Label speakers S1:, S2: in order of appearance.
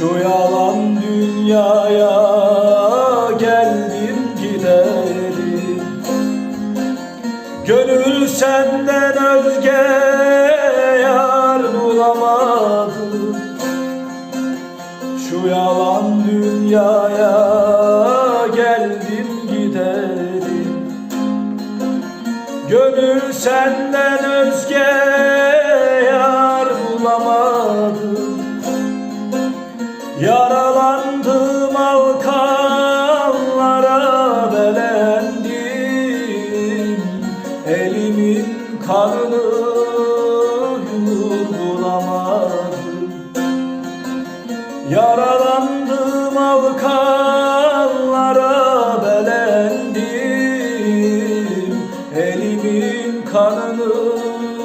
S1: Şu yalan dünyaya geldim giderim. Gönül senden özge yar bulamadım. Şu yalan dünyaya geldim giderim. Gönül senden özge yar bulamadım Yaralandım alkanlara belendim. Elimin kanını bulamadım Yaralandım alkanlara belendim. Elimin kanını